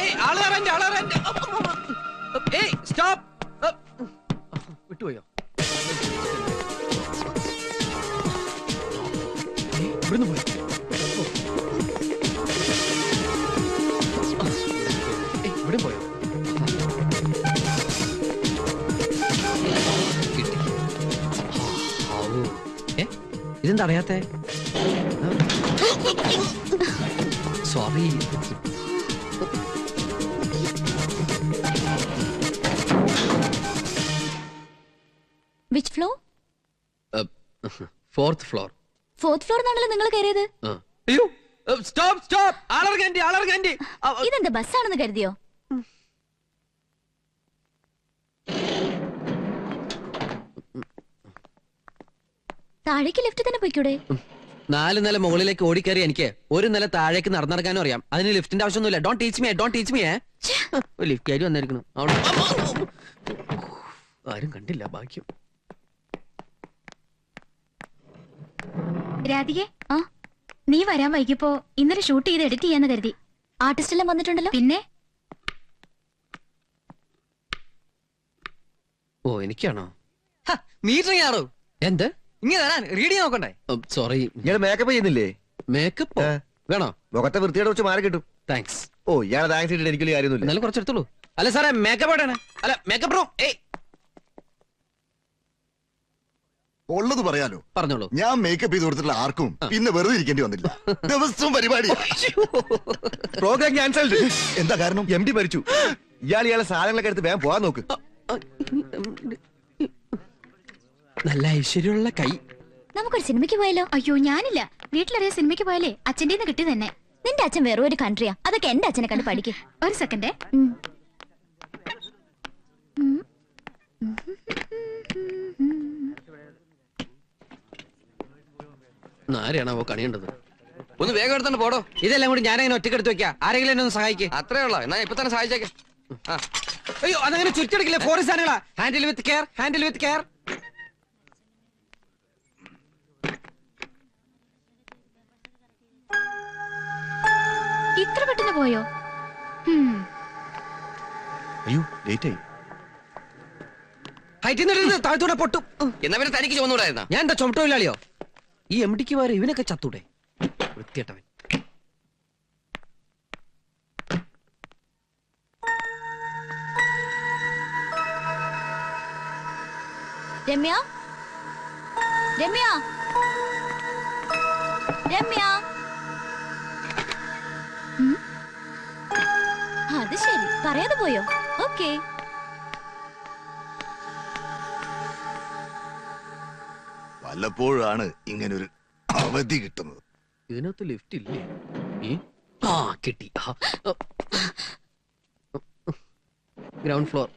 ഏയ് ആൾ കയറാന്റെ ആൾ ഏയ് സ്റ്റോപ്പ് വിട്ടുപോയോ? ഏയ്, ഇവിടുന്ന് പോയി. ഏയ്, ഇവിടെ പോയോ? കിട്ടി ഔ. ഏ ഇതെന്താ അറിയാത്തെ? Sorry fourth floor fourth floor എന്നാണല്ലോ നിങ്ങൾ കയറിയത്? അയ്യോ സ്റ്റോപ്പ് സ്റ്റോപ്പ്. ആളർഗാൻഡി ആളർഗാൻഡി ഇതെന്താ ബസ്സാണെന്ന് കരുതിയോ? താഴേക്ക് ലിഫ്റ്റ് തന്നെ പോയിക്കൂടെ? നാല് നില മുകളിലേക്ക് ഓടിക്കയറി എനിക്ക് ഒരു നില താഴേക്ക് നടന്നിറങ്ങാനും അറിയാം. അതിന് ലിഫ്റ്റിന്റെ ആവശ്യമൊന്നുമില്ല. Don't teach me don't teach me lift കയറി വന്നിരിക്കുന്നു. ആരും കണ്ടില്ല ഭാഗ്യം. രാധികെ ആ നീ വരാൻ വൈകിപ്പോ ഇന്നലെ ഷൂട്ട് ചെയ്ത് എഡിറ്റ് ചെയ്യാന്ന് കരുതി. ആർട്ടിസ്റ്റ് എല്ലാം വന്നിട്ടുണ്ടല്ലോ. പിന്നെ? ഓ എനിക്കാണോ? മീറ്ററിംഗ് ആണോ എന്ത്? ഇങ്ങനെ തരാൻ റീഡിങ് നോക്കണ്ടേ? സോറി ഇയാൾ മേക്കപ്പ് ചെയ്യുന്നില്ലേ? മേക്കപ്പ് വേണോ? മുഖത്തെ വൃത്തിയുടെ കുറച്ച് മാറി കിട്ടും. താങ്ക്സ് ഓ ഇയാളെ താങ്ക്സ് ഇട്ടിട്ട് എനിക്കൊരു കാര്യമൊന്നുമില്ല. എന്നാലും കുറച്ചെടുത്തോളൂ. അല്ല സാറേ മേക്കപ്പ് അല്ല മേക്കപ്പ് റൂം ഏയ്. ഉള്ളത് പറയാലോ. പറഞ്ഞോളൂ. ഞാൻ മേക്കപ്പ് ചെയ്ത് കൊടുത്തിട്ടുള്ള ആർക്കും പിന്നെ വെറുതെ ഇരിക്കേണ്ടി വന്നില്ല. ദിവസവും പരിപാടി. പ്രോഗ്രാം ക്യാൻസൽഡ് എന്താ കാരണം? എം ഡി മരിച്ചു. ഇയാൾ ഇയാളെ സാധനങ്ങളൊക്കെ എടുത്ത് വേഗം പോകാൻ നോക്ക്. നല്ല ഐശ്വര്യമുള്ള കൈ. നമുക്കൊരു സിനിമയ്ക്ക് പോയാലോ? അയ്യോ ഞാനില്ല. വീട്ടിലറിയ സിനിമയ്ക്ക് പോയാലേ അച്ഛന്റെ കിട്ടി തന്നെ നിന്റെ അച്ഛൻ വേറെ ഒരു കൺട്രിയാ അതൊക്കെ എന്റെ അച്ഛനെ കണ്ട് പഠിക്കും. ഒരു സെക്കൻഡേ ആരെയാണാവോ കണിയേണ്ടത്? ഒന്ന് വേഗം എടുത്തോണ്ട് പോടോ. ഇതെല്ലാം കൂടി ഞാനങ്ങനെ ഒറ്റക്കെടുത്ത് വെക്കാം? ആരെങ്കിലും എന്നെ ഒന്ന് സഹായിക്കേ. അത്രേ ഉള്ളോ? എന്നാ ഇപ്പൊ തന്നെ സഹായിച്ചേക്കെ. ആ അയ്യോ അതങ്ങനെ ചുറ്റെടുക്കില്ല? Foreign സാധനങ്ങളാ. Handle with care handle with care ഇത്ര പെട്ടെന്ന് പോയോ? അയ്യോ ലേറ്റ് ആയി. ഹൈറ്റിൽ നിന്ന് താഴ്ത്തൂടെ പൊട്ടും. എന്നാ പിന്നെ തനിക്ക് ചുമന്നുകൂടായിരുന്ന? ഞാൻ എന്താ ചുമട്ടില്ലാളിയോ ഈ എം ഡിക്ക് വരെ ഇവനൊക്കെ ചത്തൂടെ? വൃത്തിയട്ടവൻ രമ്യ? രമ്യ? രമ്യ? അത് ശരി. പറയാതെ പോയോ? ഓക്കേ. വല്ലപ്പോഴാണ് ഒരു അവധി കിട്ടുന്നത്. ഇതിനകത്ത് ലിഫ്റ്റ് ഇല്ലേ? ആ കിട്ടി. ഗ്രൗണ്ട് ഫ്ലോർ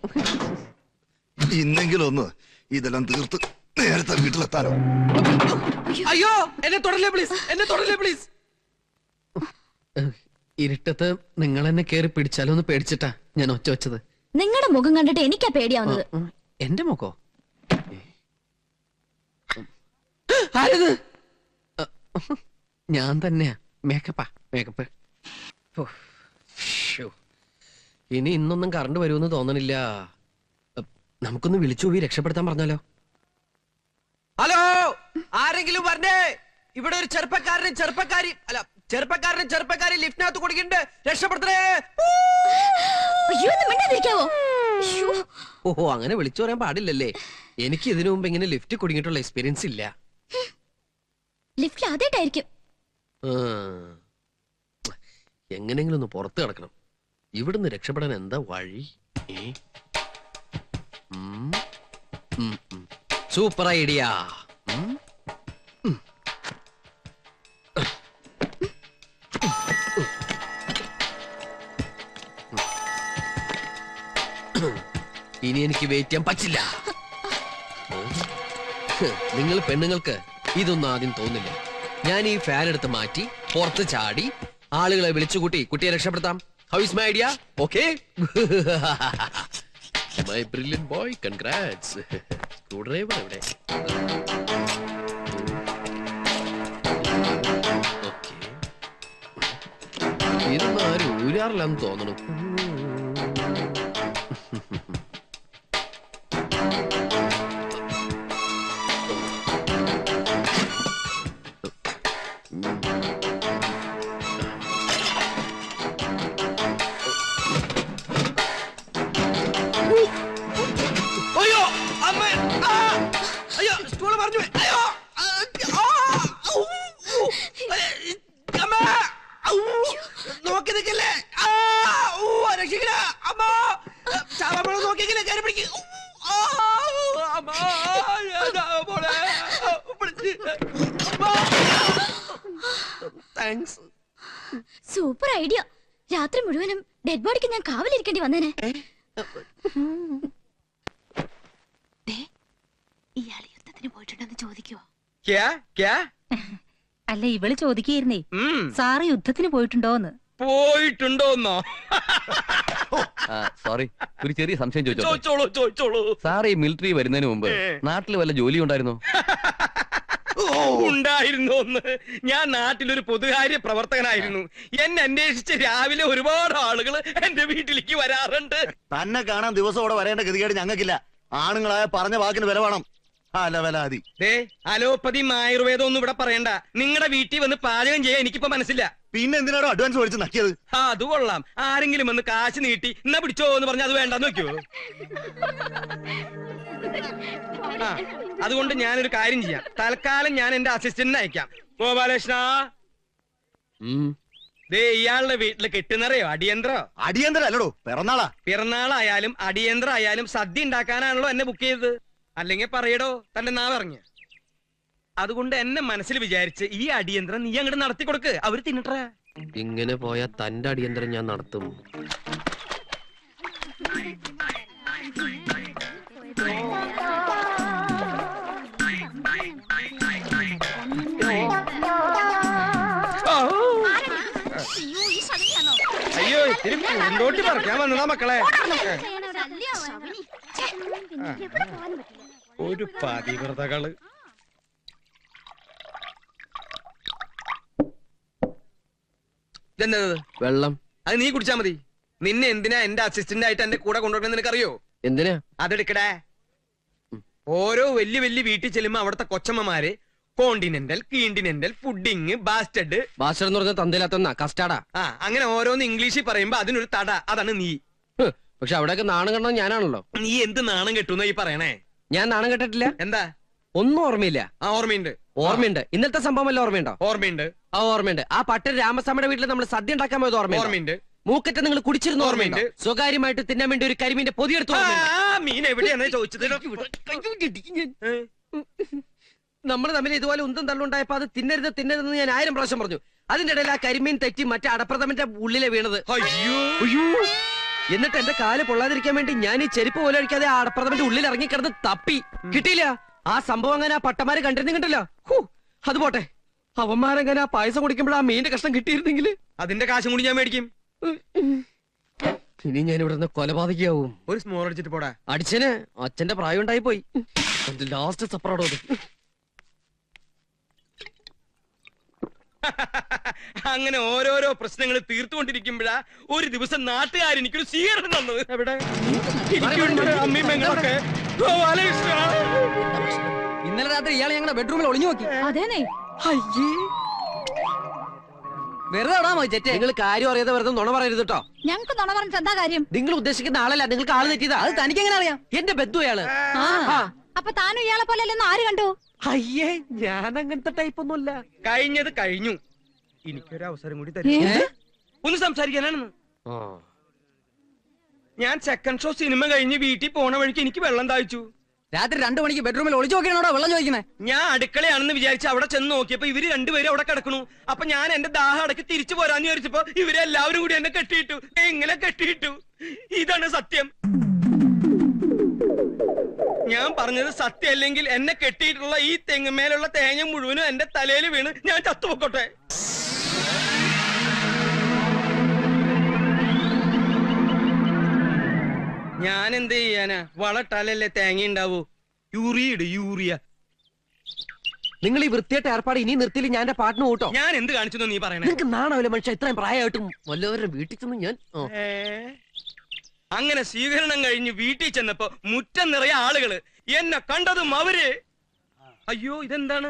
ഇന്നെങ്കിലും ഒന്ന് ഇതെല്ലാം തീർത്ത് നേരത്തെ വീട്ടിലെത്താനോ അയ്യോ എന്നെ തൊടല്ലേ പ്ലീസ് എന്നെ തൊടല്ലേ പ്ലീസ് ഇരുട്ടത്ത് നിങ്ങൾ എന്നെ കേറി പിടിച്ചാലോ പേടിച്ചിട്ടാ ഞാൻ ഒച്ച വെച്ചത്. നിങ്ങളുടെ മുഖം കണ്ടിട്ട് എനിക്കാ പേടിയാവുന്നത്. എന്റെ മുഖോ? ആരത്? ഞാൻ തന്നെയാ. മേക്കപ്പാ മേക്കപ്പ്. ഇനി ഇന്നൊന്നും കറണ്ട് വരുമെന്ന് തോന്നണില്ല. നമുക്കൊന്ന് വിളിച്ചു പോയി രക്ഷപ്പെടുത്താൻ പറഞ്ഞാലോ? ഹലോ ആരെങ്കിലും പറഞ്ഞേ ഇവിടെ ഒരു ചെറുപ്പക്കാരനും ചെറുപ്പക്കാരി അല്ല ചെറുപ്പക്കാരനും ചെറുപ്പക്കാരി ലിഫ്റ്റിനകത്ത് കുടിക്കണ്ട് രക്ഷപ്പെടുത്തണേ. ഓഹോ അങ്ങനെ വിളിച്ചു പറയാൻ പാടില്ലല്ലേ. എനിക്ക് ഇതിനു മുമ്പ് ഇങ്ങനെ ലിഫ്റ്റ് കുടുങ്ങിയിട്ടുള്ള എക്സ്പീരിയൻസ് ഇല്ല. ലിഫ്റ്റിൽ ആദ്യമായിട്ടായിരിക്കും. എങ്ങനെങ്കിലും ഒന്ന് പുറത്ത് കിടക്കണം. ഇവിടുന്ന് രക്ഷപ്പെടാൻ എന്താ വഴി. Super idea. ഇനി എനിക്ക് വെയിറ്റ് ചെയ്യാൻ പറ്റില്ല. നിങ്ങൾ പെണ്ണുങ്ങൾക്ക് ഇതൊന്നും ആദ്യം തോന്നില്ല. ഞാൻ ഈ ഫാൻ എടുത്ത് മാറ്റി പുറത്ത് ചാടി ആളുകളെ വിളിച്ചുകൂട്ടി കുട്ടിയെ രക്ഷപ്പെടുത്താം. How is my idea okay my brilliant boy congrats screwdriver എവിടെ ഇതൊന്നും ആരും ഊരാറില്ലെന്ന് തോന്നണു. വന്നേനെ. ഇയാൾ യുദ്ധത്തിന് പോയിട്ടുണ്ടെന്ന് ചോദിക്കുവോ? അല്ല ഇവൾ ചോദിക്കുകയായിരുന്നേ. സാറ് യുദ്ധത്തിന് പോയിട്ടുണ്ടോന്ന്? പോയിട്ടുണ്ടോന്നോ? സോറി ഒരു ചെറിയ സംശയം ചോദിച്ചോ ചോദിച്ചോളൂ സാറേ ഈ മിലിറ്ററി വരുന്നതിന് മുമ്പ്. നാട്ടിൽ വല്ല ജോലി ഉണ്ടായിരുന്നോ ഉണ്ടായിരുന്നു ഒന്ന് ഞാൻ നാട്ടിലൊരു പൊതുകാര്യ പ്രവർത്തകനായിരുന്നു. എന്നെ അന്വേഷിച്ച് രാവിലെ ഒരുപാട് ആളുകൾ എന്റെ വീട്ടിലേക്ക് വരാറുണ്ട്. തന്നെ കാണാൻ ദിവസം ഇവിടെ വരേണ്ട ഗതികേട് ഞങ്ങൾക്കില്ല. ആണുങ്ങളായ പറഞ്ഞ വാക്കിന് വില വേണം. അലോപ്പതി അലോപ്പതിയും ആയുർവേദം ഒന്നും ഇവിടെ പറയണ്ട. നിങ്ങളുടെ വീട്ടിൽ വന്ന് പാചകം ചെയ്യാൻ എനിക്കിപ്പോ മനസ്സില്ല. പിന്നെ എന്തിനാണോ അഡ്വാൻസ് മേടിച്ച് നക്കിയത്? ആ അത് കൊള്ളാം. ആരെങ്കിലും വന്ന് കാശ് നീട്ടി എന്നാ പിടിച്ചോ എന്ന് പറഞ്ഞാൽ അത് വേണ്ടെന്ന് വെക്കോ ആ അതുകൊണ്ട് ഞാനൊരു കാര്യം ചെയ്യാം. തൽക്കാലം ഞാൻ എന്റെ അസിസ്റ്റന്റിനെ അയക്കാം. ഗോപാലകൃഷ്ണ. ദേ ഇയാളുടെ വീട്ടിൽ കെട്ടുന്നറിയോ? അടിയന്തരോ? അടിയന്തര അല്ലടോ പിറന്നാളാ. പിറന്നാളായാലും അടിയന്തരം ആയാലും സദ്യ ഉണ്ടാക്കാനാണല്ലോ എന്നെ ബുക്ക് ചെയ്തത്. അല്ലെങ്കിൽ പറയടോ തന്റെ നാ പറഞ്ഞു അതുകൊണ്ട് എന്നെ മനസ്സിൽ വിചാരിച്ച് ഈ അടിയന്തരം നീ അങ്ങോട്ട് നടത്തി കൊടുക്ക്. അവർ തിന്നിട്ടേ. ഇങ്ങനെ പോയാ തന്റെ അടിയന്തരം ഞാൻ നടത്തും. അയ്യോ ഇത്തിരി മുന്നോട്ട് പറിക്കാൻ വന്നതാ മക്കളെ. ഒരു പതിവ്രതകൾ. ഇതെന്തത്? വെള്ളം. അത് നീ കുടിച്ചാ മതി. നിന്നെ എന്തിനാ എന്റെ അസിസ്റ്റന്റ് ആയിട്ട് എന്റെ കൂടെ കൊണ്ടുവരണം നിനക്കറിയോ? എന്തിനാ? അതെടുക്കടേ. ഓരോ വലിയ വലിയ വീട്ടിൽ ചെല്ലുമ്പോ അവിടുത്തെ കൊച്ചമ്മമാര് continental continental fooding bastard bastard എന്ന് പറഞ്ഞ തന്തിലാത്തന്ന കസ്റ്റാർഡാ ആ. അങ്ങനെ ഓരോന്ന് ഇംഗ്ലീഷിൽ പറയുമ്പോ അതിനൊരു തട അതാണ് നീ. പക്ഷെ അവിടെയൊക്കെ നാണം കണ്ടത് ഞാനാണല്ലോ. നീ എന്ത് നാണം കെട്ടുന്ന ഈ പറയണേ? ഞാൻ നാണം കെട്ടിട്ടില്ല. എന്താ? ഒന്നും ഓർമ്മയില്ല. ആ ഓർമ്മയുണ്ട്. ഓർമ്മയുണ്ട്. ഇന്നത്തെ സംഭവം അല്ല ഓർമ്മയുണ്ടോ? ഓർമ്മയുണ്ട്. ആ ഓർമ്മയുണ്ട്. ആ പട്ടൻ രാമസ്വാമിയുടെ വീട്ടിൽ നമ്മൾ സദ്യ ഉണ്ടാക്കാൻ പോയത് ഓർമ്മയുണ്ട്? ഓർമ്മയുണ്ട്. മൂക്കറ്റ നിങ്ങൾ കുടിച്ചിരുന്ന ഓർമ്മയുണ്ട്. സ്വകാര്യമായിട്ട് തിന്നാൻ വേണ്ടി ഒരു കരിമീന്റെ പൊതിയെടുത്തു മീൻ എവിടെയാണ് ചോദിച്ചത്? ഏ? നമ്മൾ തമ്മിൽ ഇതുപോലെ ഉന്തം തള്ളുണ്ടായപ്പോ അത് തിന്നരുത് തിന്നരുതെന്ന് ഞാൻ ആയിരം പ്രാവശ്യം പറഞ്ഞു. അതിന്റെ ഇടയിൽ ആ കരിമീൻ തെറ്റി മറ്റേ അടപ്രഥമന്റെ ഉള്ളിലെ വീണത്. എന്നിട്ട് എന്റെ കാൽ പൊള്ളാതിരിക്കാൻ വേണ്ടി ഞാൻ ഈ ചെരുപ്പ് പോലെ അടിക്കാതെ ആ അടപ്രഥമന്റെ ഉള്ളിൽ ഇറങ്ങിക്കിടന്ന് തപ്പി. കിട്ടിയില്ല? ആ സംഭവം അങ്ങനെ ആ പട്ടമാര് കണ്ടിരുന്നില്ല അത് പോട്ടെ. അവന്മാരങ്ങനെ ആ പായസം കുടിക്കുമ്പോൾ ആ മീന്റെ കഷ്ണം കിട്ടിയിരുന്നെങ്കിൽ? അതിന്റെ കാശും കൂടി ഞാൻ മേടിക്കും. ഇനി ഞാൻ ഇവിടെ നിന്ന് കൊലപാതകയാവും. ഒരു സ്മോൾ അടിച്ചിട്ട് പോടാ. അടിച്ചന് അച്ഛന്റെ പ്രായം ഉണ്ടായി പോയി ലാസ്റ്റ് സപ്പറോടോ അങ്ങനെ ഓരോരോ പ്രശ്നങ്ങൾ തീർത്തുകൊണ്ടിരിക്കുമ്പോഴാ ഒരു ദിവസം നാട്ടുകാർ എനിക്കൊരു സ്വീകരണം തന്നത് എവിടെ? അമ്മയും പെങ്ങളൊക്കെ. ഇന്നലെ രാത്രി ഇയാളെ ഞങ്ങളുടെ ബെഡ്റൂമിൽ ഒളിഞ്ഞു നോക്കി. അതേനെ അയ്യേ. വെറുതെ നിങ്ങൾ കാര്യം അറിയാതെ വെറുതെ നുണ പറയരുത് കേട്ടോ. ഞങ്ങക്ക് നുണ പറഞ്ഞിട്ട് എന്താ കാര്യം? നിങ്ങൾ ഉദ്ദേശിക്കുന്ന ആളല്ല നിങ്ങൾക്ക് ആൾ തെറ്റിയതാ. അത് തനിക്ക് എങ്ങനെ അറിയാം? എന്റെ ബന്ധു അയാൾ. അപ്പൊ താനും ഇയാളെ പോലെ ആര് കണ്ടു? അയ്യേ ഞാൻ അങ്ങനത്തെ ടൈപ്പ് ഒന്നുമില്ല. കഴിഞ്ഞത് കഴിഞ്ഞു. എനിക്കൊരു അവസരം കൂടി തരും ഒന്ന് സംസാരിക്കാനാണെന്ന് ഞാൻ സെക്കൻഡ് ഷോ സിനിമ കഴിഞ്ഞ് വീട്ടിൽ പോണ വഴിക്ക് എനിക്ക് വെള്ളം താഴ്ച്ചു രാത്രി രണ്ടു മണിക്ക് ബെഡ്റൂമിൽ ഒളിച്ചു നോക്കിയാണോ വെള്ളം ചോദിക്കുന്നത് ഞാൻ അടുക്കളയാണെന്ന് വിചാരിച്ച് അവിടെ ചെന്ന് നോക്കിയപ്പോ ഇവർ രണ്ടുപേരും അവിടെ കിടക്കണു. അപ്പൊ ഞാൻ എന്റെ ദാഹം അടക്കി തിരിച്ചു പോരാന്ന് വിചാരിച്ചപ്പോ ഇവരെല്ലാവരും കൂടി എന്നെ കെട്ടിയിട്ടു. എങ്ങനെ കെട്ടിയിട്ടു. ഇതാണ് സത്യം. ഞാൻ പറഞ്ഞത് സത്യം അല്ലെങ്കിൽ എന്നെ കെട്ടിയിട്ടുള്ള ഈ തെങ്ങുമേലുള്ള തേങ്ങ മുഴുവനും എന്റെ തലയിൽ വീണ് ഞാൻ ചത്തുപൊക്കോട്ടെ. ഞാൻ എന്ത് ചെയ്യാനാ വളട്ടാലല്ലേ തേങ്ങ ഉണ്ടാവൂ യൂറിയ. ഇട് യൂറിയ നിങ്ങൾ ഈ വൃത്തിയായിട്ട് ഏർപ്പാട് ഇനി നിർത്തിയില്ല ഞാൻ എന്റെ പാട്ടിന് കൂട്ടോ? ഞാൻ എന്ത് കാണിച്ചു നീ പറയണേ? നിങ്ങൾക്ക് നാണാവില്ല മനുഷ്യ ഇത്രയും പ്രായമായിട്ടും വല്ലവരുടെ വീട്ടിൽ ചെന്ന് ഞാൻ ഓ. അങ്ങനെ സ്വീകരണം കഴിഞ്ഞ് വീട്ടിൽ ചെന്നപ്പോ മുറ്റം നിറയെ ആളുകൾ എന്നെ കണ്ടതും അവർ. അയ്യോ ഇതെന്താണ്?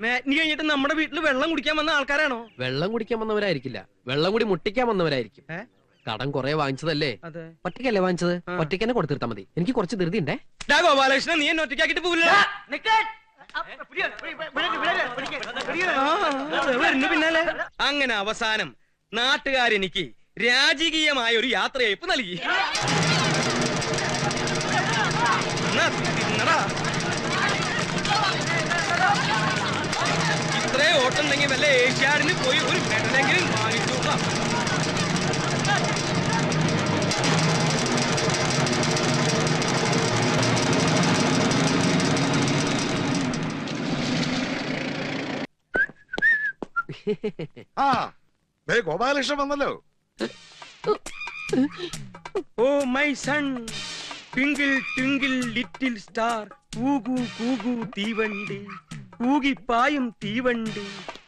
മാറ്റിനി കഴിഞ്ഞിട്ട് നമ്മുടെ വീട്ടിൽ വെള്ളം കുടിക്കാൻ വന്ന ആൾക്കാരാണോ? വെള്ളം കുടിക്കാൻ വന്നവരായിരിക്കില്ല. വെള്ളം കൂടി മുട്ടിക്കാൻ വന്നവരായിരിക്കും. ഏ? കടം കുറെ വാങ്ങിച്ചതല്ലേ? ഒറ്റയ്ക്കല്ലേ വാങ്ങിച്ചത്. ഒറ്റയ്ക്ക് തന്നെ കൊടുത്തിരുത്താ മതി. എനിക്ക് കുറച്ച് ധൃതി ഉണ്ടേ ഗോപാലകൃഷ്ണൻ നീ എന്നെ ഒറ്റയ്ക്കാക്കിട്ട് പോവില്ല പിന്നാലെ. അങ്ങനെ അവസാനം നാട്ടുകാരെനിക്ക് രാജകീയമായ ഒരു യാത്രയയപ്പ് നൽകി. ഇത്രേ ഓട്ടം ഉണ്ടെങ്കിൽ വല്ല ഏഷ്യാഡിന് പോയി ഒരു മെഡലെങ്കിലും ആ ദേ ഗോപാലകൃഷ്ണൻ വന്നല്ലോ ഓ my son twinkle twinkle little star കൂകു കൂകു തീവണ്ടി കൂകിപ്പായും തീവണ്ടി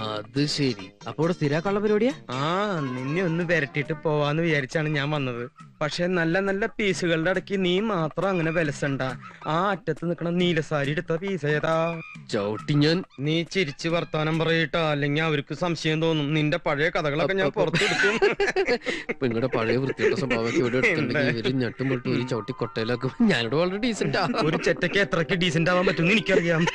അത് ശരി. അപ്പൊ ഇവിടെ സ്ഥിരാക്കുള്ള പരിപാടിയാ? ആ നിന്നെ ഒന്ന് വരട്ടിട്ട് പോവാന്ന് വിചാരിച്ചാണ് ഞാൻ വന്നത്. പക്ഷെ നല്ല നല്ല പീസുകളുടെ ഇടയ്ക്ക് നീ മാത്രം അങ്ങനെ വിലസണ്ട. ആ അറ്റത്ത് നിക്കണ നീലസാരി എടുത്ത പീസ് ഏതാ? ചവിട്ടി ഞാൻ. നീ ചിരിച്ച് വർത്താനം പറയിട്ടോ. അല്ലെങ്കിൽ അവർക്ക് സംശയം തോന്നും. നിന്റെ പഴയ കഥകളൊക്കെ ഞാൻ പുറത്തെടുക്കും. നിങ്ങളുടെ പഴയ വൃത്തിയുടെ സ്വഭാവമൊക്കെ ഇവിടെ എടുത്തിട്ടുണ്ടെങ്കിൽ ഇവർ ഞെട്ടും പൊട്ടും ഒരു ചവിട്ടി കൊട്ടയിലൊക്കെ. ഞാനിവിടെ വളരെ ഡീസന്റാ ഒരു ചെറ്റയ്ക്ക് എത്രക്ക് ഡീസെന്റ് ആവാൻ പറ്റും എനിക്കറിയാം.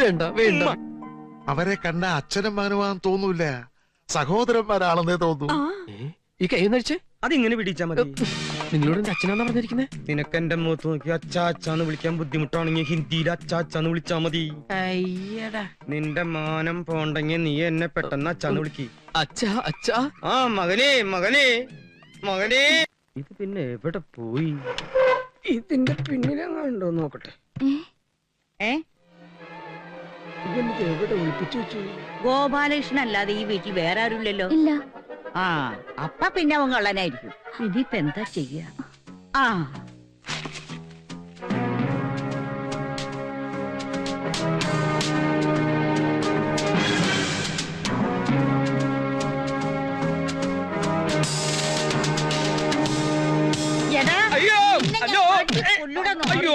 വേണ്ട വേണ്ട. അവരെ കണ്ട അച്ഛനും മകനുമാന്ന് തോന്നൂല സഹോദരന്മാരാണെന്നേ തോന്നൂ? ഈ കൈ നടിച്ചേ അതിങ്ങനെ പിടിച്ചാ മതി. നിങ്ങളോട് എന്റെ അച്ഛനാന്നാ പറഞ്ഞിരിക്കുന്നേ? നിനക്ക് എന്റെ മുഖത്ത് നോക്കി അച്ഛാ അച്ഛാന്ന് വിളിക്കാൻ ബുദ്ധിമുട്ടാണെങ്കിൽ ഹിന്ദിയിൽ അച്ഛാ അച്ഛാന്ന് വിളിച്ചാ മതി. അയ്യടാ. നിന്റെ മാനം പോണ്ടെങ്കിൽ നീ എന്നെ പെട്ടെന്ന് അച്ചാന്ന് വിളിക്ക്. അച്ഛാ അച്ഛാ. ആ മകനെ മകനെ മകനെ. ഇത് പിന്നെ എവിടെ പോയി? ഇതിന്റെ പിന്നിലെങ്ങാണ്ടോ നോക്കട്ടെ. ഏ? ഗോപാലകൃഷ്ണൻ അല്ലാതെ ഈ വീട്ടിൽ വേറെ ആരുമില്ലല്ലോ? ഇല്ല. ആ അപ്പ പിന്നെ അവൻ കള്ളനായിരിക്കും. ഇനിയിപ്പ എന്താ ചെയ്യ? ആ. അയ്യോ! അയ്യോ!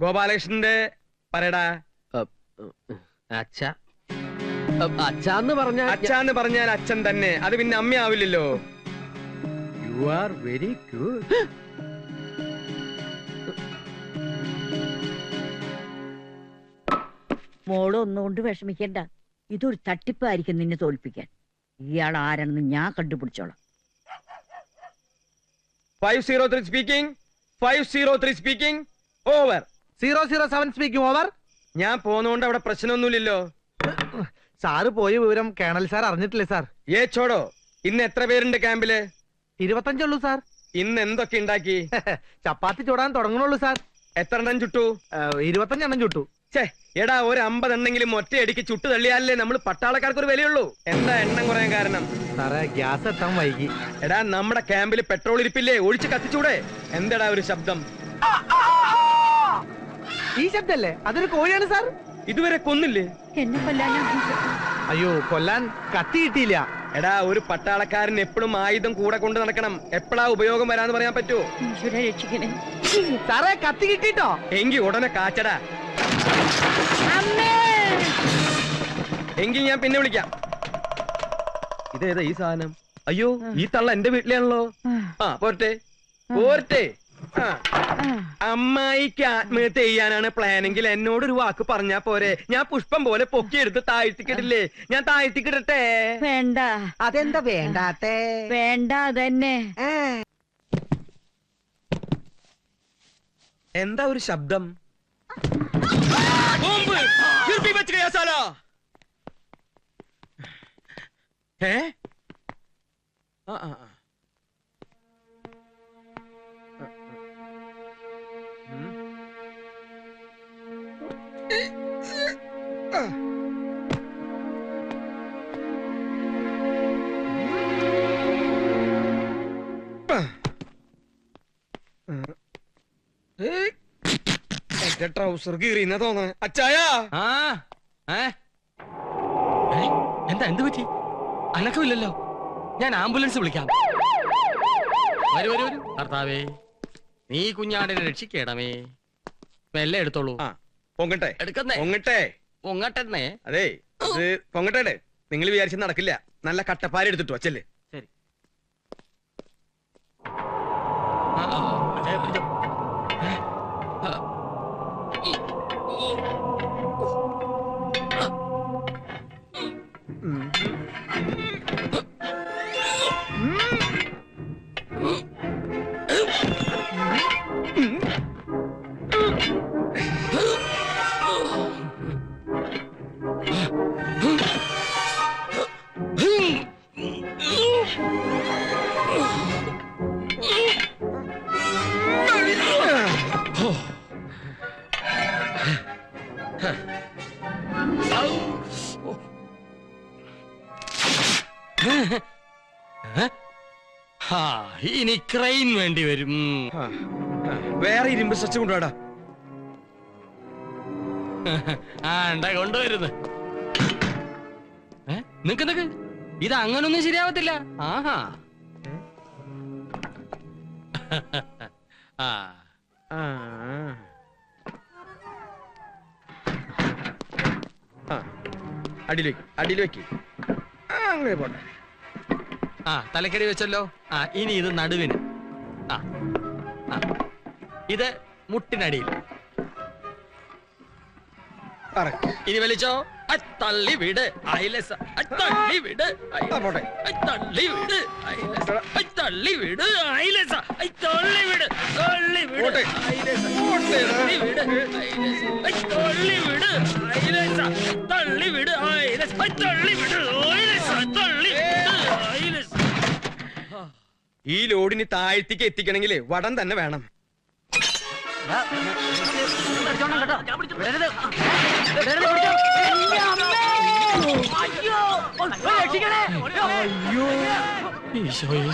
ഗോപാലകൃഷ്ണന്റെ പറയടാ. അച്ഛ. അച്ഛന്ന് പറഞ്ഞ അച്ഛന്ന് പറഞ്ഞാൽ അച്ഛൻ തന്നെ. അത് പിന്നെ അമ്മയാവില്ലല്ലോ. യു ആർ വെരി ഗുഡ് മോൾ ഒന്നുകൊണ്ട് വിഷമിക്കണ്ട. ഇതൊരു തട്ടിപ്പായിരിക്കും നിന്നെ തോൽപ്പിക്കാൻ. ഇയാൾ ആരാണെന്ന് ഞാൻ കണ്ടുപിടിച്ചോളാം. Five zero three speaking five zero three speaking over zero zero seven speaking over ഞാൻ പോന്നോണ്ട് അവിടെ പ്രശ്നമൊന്നുമില്ലല്ലോ. സാറ് പോയ വിവരം കേണൽ സാർ അറിഞ്ഞിട്ടില്ലേ സാർ? ഏ ചോടോ. ഇന്ന് എത്ര പേരുണ്ട് ക്യാമ്പിൽ? ഇരുപത്തഞ്ചുള്ളൂ സാർ. ഇന്ന് എന്തൊക്കെ ഉണ്ടാക്കി? ചപ്പാത്തി ചൂടാൻ തുടങ്ങണുള്ളൂ സാർ. എത്ര എണ്ണം ചുട്ടു ഇരുപത്തഞ്ചെണ്ണം ചുട്ടു. ചേ എടാ ഒരു അമ്പതെണ്ണെങ്കിലും ഒറ്റയടിക്ക് ചുട്ടു തള്ളിയാലേ നമ്മൾ പട്ടാളക്കാർക്ക് ഒരു വിലയുള്ളൂ. എന്താ എണ്ണം കുറയാൻ കാരണം? സാറേ ഗ്യാസ് എത്താൻ വൈകി. എടാ നമ്മുടെ ക്യാമ്പിൽ പെട്രോൾ ഇരിപ്പില്ലേ? ഒഴിച്ച് കത്തിച്ചൂടെ? എന്താടാ ഒരു ശബ്ദം? ഈ ശബ്ദല്ലേ? അതൊരു കോഴിയാണ് സാർ. ഇതുവരെ കൊന്നില്ലേ? എന്നെ കൊല്ലാനാ അയ്യോ കൊല്ലാൻ കത്തി കിട്ടിയില്ല. എടാ ഒരു പട്ടാളക്കാരൻ എപ്പോഴും ആയുധം കൂടെ കൊണ്ട് നടക്കണം. എപ്പോഴാ ഉപയോഗം വരാന്ന് പറയാൻ പറ്റുമോ ഈശ്വര രക്ഷിക്കണേ. സാറേ കത്തി കിട്ടിട്ടോ എങ്കി ഉടനെ കാച്ചടാ. അമ്മ! എങ്കിൽ ഞാൻ പിന്നെ വിളിക്കാം. ഇതേതാ ഈ സാധനം? അയ്യോ ഈ തള്ള എന്റെ വീട്ടിലാണല്ലോ. ആ പോരട്ടെ. പോരട്ടെ. അമ്മായിക്ക് ആത്മഹത്യ ചെയ്യാനാണ് പ്ലാനെങ്കിൽ എന്നോട് ഒരു വാക്ക് പറഞ്ഞാ പോരെ. ഞാൻ പുഷ്പം പോലെ പൊക്കിയെടുത്ത് താഴ്ത്തിക്കിടില്ലേ. ഞാൻ താഴ്ത്തിക്കിടട്ടെ. വേണ്ട. അതെന്താ വേണ്ടാത്തേ? വേണ്ട അതന്നെ. എന്താ ഒരു ശബ്ദം. ഏ? ആ ആ. ട്രൗസർ കീറിന്ന തോന്നണേ. അച്ചായാ? ആ ഏ? ഏ? എന്താ എന്ത് പറ്റി? അനക്കമില്ലല്ലോ. ഞാൻ ആംബുലൻസ് വിളിക്കാം. വരൂ വരൂ വരൂ. ഭർത്താവേ നീ കുഞ്ഞാടിനെ രക്ഷിക്കണമേ. മെല്ലെ എടുത്തോളൂ. ആ പൊങ്ങട്ടെ. എടുക്കുന്നേ. പൊങ്ങട്ടെ. പൊങ്ങട്ടെന്നേ. അതെ ഇത് പൊങ്ങട്ടെ നിങ്ങൾ വിചാരിച്ച നടക്കില്ല. നല്ല കട്ടപ്പാര എടുത്തിട്ടു അച്ചല്ലേ ശരി. ആ, ആ, പിടിച്ചോ. ഇനി ക്രെയിൻ വേണ്ടി വരും. ആ, ആ, വേറെ ഇരുമ്പ് സ്ട്രെച്ച് കൊണ്ടുവാടാ. ഉണ്ടാ കൊണ്ടുവരുന്നു? നിക്ക് നിക്ക്. ഇത് അങ്ങനൊന്നും ശരിയാവത്തില്ല. ആഹാ. ആ. അടിയിലേക്ക് ആ ആ, അങ്ങനെ പോട്ടെ. ആ തലക്കടി വെച്ചല്ലോ ആ ഇനി ഇത് നടുവിന് ആ ആ ഇത് മുട്ടിനടിയിൽ ഇനി വലിച്ചോ തള്ളി വിട് അയലസ തള്ളി വിട് തള്ളി വിട് അയലസ. തള്ളി വിട് അയലസ. തള്ളി വിട് തള്ളി വിട് അയലസ. തള്ളി വിട് അയലസ. തള്ളി വിട് അയലസ. തള്ളി വിട് അയലസ. തള്ളി വിട് അയലസ. തള്ളി വിട് അയലസ. ഈ ലോഡിന് താഴ്ത്തിക്ക് എത്തിക്കണമെങ്കിൽ വടം തന്നെ വേണം ഈശോയെ